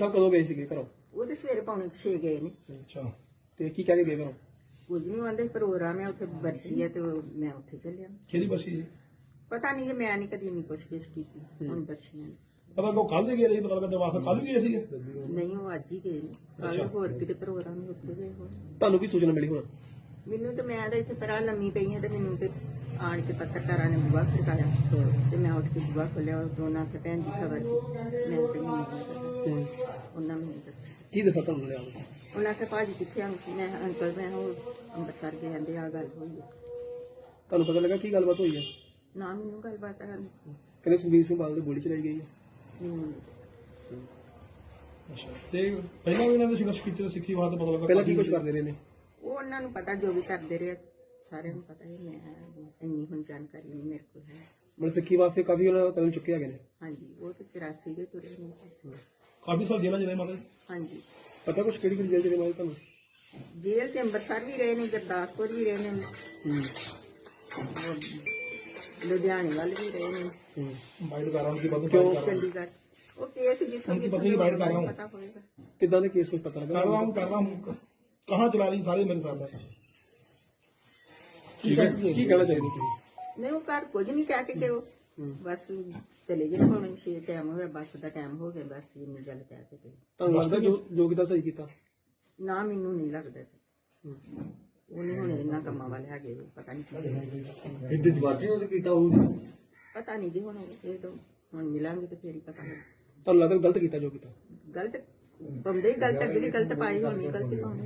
ਸਾਹਿਬ ਕਦੋਂ ਗਏ ਸੀਗੇ ਘਰੋਂ ਉਹ ਤੇ ਸਵੇਰੇ ਪੌਣੇ 6 ਗਏ ਨੇ। ਅੱਛਾ ਤੇ ਕੀ ਕਹਿ ਕੇ ਗਏ ਘਰੋਂ? ਕੁਝ ਨਹੀਂ ਆਂਦੇ ਪ੍ਰੋਗਰਾਮ ਹੈ ਉੱਥੇ ਬਰਸੀ ਹੈ ਤੇ ਉਹ- ਮੈਂ ਉੱਥੇ ਚੱਲਿਆ। ਕਿਹਦੀ ਬਸੀ ਜੀ ਪਤਾ ਨਹੀਂ ਕਿ ਮੈਂ ਨਹੀਂ ਕਦੀ ਨਹੀਂ ਪੁੱਛ ਗਿੱਛ ਕੀਤੀ ਹੁਣ ਬਰਸੀਆਂ ਨੇ। ਪਤਾ ਕੋ ਕੱਲ ਦੇ ਗਏ ਰਹੀ ਪਤਾ ਲੱਗਾ ਦਰਵਾਜ਼ਾ ਕੱਲ ਵੀ ਗਏ ਸੀਗੇ? ਨਹੀਂ ਉਹ ਅੱਜ ਹੀ ਗਏ ਨੇ। ਕੱਲ ਹੋਰ ਕਿਤੇ ਪ੍ਰੋਗਰਾਮ ਹੈ ਉੱਥੇ ਗਏ ਹੋਣ ਤੁਹਾਨੂੰ ਕੀ ਸੂਚਨਾ ਮਿਲੀ ਹੁਣ? ਮੈਨੂੰ ਤੇ ਮੈਂ ਤਾਂ ਇੱਥੇ ਪਰਾਂ ਲੰਮੀ ਪਈ ਹਾਂ ਤੇ ਮੈਨੂੰ ਤੇ ਆਣ ਕੇ ਪੱਤਰਕਾਰਾਂ ਨੇ ਬੁਆ ਖੜਕਾਇਆ ਤੇ ਮੈਂ ਉੱਠ ਕੇ ਬੁਆ ਖੋਲਿਆ ਉਹ ਦੋਨਾਂ ਤੇ ਭੈਣ ਦੀ ਖਬਰ ਸੀ। ਮੈਂ ਤੇ ਨਹੀਂ ਹੂੰ। ਉਹਨਾਂ ਨੇ ਮੈਨੂੰ ਦੱਸਿਆ। ਕੀ ਦੱਸਾਂ ਤੁਹਾਨੂੰ ਲਿਆ ਉਹਨਾਂ ਕੇ ਭਾਜੀ ਕਿੱਥੇ ਆਂ? ਮੈਂ ਅੰਕਲ ਮੈਂ ਉਹ ਅੰਮ੍ਰਿਤਸਰ ਗਏ ਕਹਿੰਦੇ ਆ ਗੱਲ ਹੋਈ ਹੈ ਤੁਹਾਨੂੰ ਪਤਾ ਲੱਗਾ ਕੀ ਗੱਲਬਾਤ ਹੋਈ ਹੈ ਨਾ ਮੈਨੂੰ ਗੱਲਬਾਤ ਹੈ ਕਹਿੰਦੇ ਸੁਖਬੀਰ ਸਿੰਘ ਬਾਦਲ ਦੀ ਗੋਲੀ ਚਲਾਈ ਗਈ ਹੈ ਮੈਨੂੰ ਅੱਛਾ। ਤੇ ਪਹਿਲਾਂ ਵੀ ਇਹਨਾਂ ਨੇ ਸੰਘਰਸ਼ ਕੀਤੇ ਤਾਂ ਸਿੱਖੀ ਬਾਤ ਪਤਾ ਲੱਗਾ ਪਹਿਲਾਂ ਕੀ ਕੁਝ ਕਰਦੇ ਰਹੇ ਨੇ? ਉਹ ਉਹਨਾਂ ਨੂੰ ਪਤਾ ਜੋ ਵੀ ਕਰਦੇ ਰਹੇ ਸਾਰਿਆਂ ਨੂੰ ਪਤਾ ਹੈ ਮੈਂ ਇੰਨੀ ਹੁਣ ਜਾਣਕਾਰੀ ਨਹੀਂ ਮੇਰੇ ਕੋਲ ਹੈ। ਮਤਲਬ ਸਿੱਖੀ ਵਾਸਤੇ ਕਾਫੀ ਉਹਨਾਂ ਨੇ ਕਦਮ ਚੁੱਕੇ ਹੈਗੇ ਨੇ। ਹਾਂਜੀ ਉਹ ਤੇ 84 ਦੇ ਤੁਰੇ ਨੇ। ਕਾਫੀ ਸਾਲ ਜੇਲ੍ਹਾਂ ਜਿਹੜੇ ਮਾਤਾ ਹਾਂਜੀ। ਪਤਾ ਕੁਛ ਕਿਹੜੀ ਕਿਹੜੀ ਜੇਲ੍ਹ ਜਿਹੜੇ ਮਾਤਾ ਤੁਹਾਨੂੰ? ਜੇਲ੍ਹ ਚ ਅੰਮ੍ਰਿਤਸਰ ਵੀ ਰਹੇ ਨੇ ਗੁਰਦਾਸਪੁਰ ਵੀ ਰਹੇ ਨੇ। ਲੁਧਿਆਣੇ ਵੱਲ ਵੀ ਰਹੇ ਨੇ। ਹੂੰ। ਮਾਈਂਡ ਕਰ ਰਹਾ ਹਾਂ ਚੰਡੀਗੜ੍ਹ। ਉਹ ਕੇਸ ਜਿੱਥੋਂ ਕਿ ਪਤਨੀ ਪਤਾ ਹੋਏਗਾ। ਕਿਦਾਂ ਦੇ ਕੇਸ ਕੁਝ ਪਤਾ ਲੱਗਾ? ਕਰ ਹੂੰ ਕਰ ਹੂੰ ਕਹਾਂ ਚਲਾ ਰਹੀ ਸਾਰੇ ਮੇਰੇ ਸਾਥ ਠੀਕ ਕੀ ਕਹਿਣਾ ਚਾਹੀਦੀ ਨਹੀਂ ਉਹ ਘਰ ਕੁਝ ਨਹੀਂ ਕਹਿ ਕੇ ਕਿ ਉਹ। ਬਸ ਚਲੇ ਗਏ ਭਾਵੇਂ 6 ਟਾਈਮ ਹੋਇਆ ਬੱਸ ਦਾ ਟਾਈਮ ਹੋ ਗਿਆ ਬਸ ਇੰਨੀ ਗੱਲ ਕਹਿ ਕੇ ਗਏ। ਤੁਹਾਨੂੰ ਲੱਗਦਾ ਜੋ ਸਹੀ ਕੀਤਾ? ਨਾ ਮੈਨੂੰ ਨਹੀਂ ਲੱਗਦਾ ਜੀ। ਉਹ ਨਹੀਂ ਹੁਣ ਇਹਨਾਂ ਕੰਮਾਂ ਵਾਲੇ ਹੈਗੇ ਪਤਾ ਨਹੀਂ ਕੀ ਇਹ ਜਜ਼ਬਾਤੀ ਉਹਦੇ ਕੀਤਾ ਉਹ ਪਤਾ ਨਹੀਂ ਜੀ ਹੁਣ ਇਹ ਤਾਂ ਹੁਣ ਮਿਲਾਂਗੇ ਤੇ ਫੇਰ ਹੀ ਪਤਾ ਲੱਗੇ। ਤੁਹਾਨੂੰ ਲੱਗਦਾ ਗਲਤ ਕੀਤਾ ਜੋ ਕੀਤਾ? ਗਲਤ ਬੰਦੇ ਗਲਤ ਅੱਗੇ ਗਲਤ ਪਾਈ ਹੋਣੀ ਗਲਤੀ ਪਾਉਣੀ।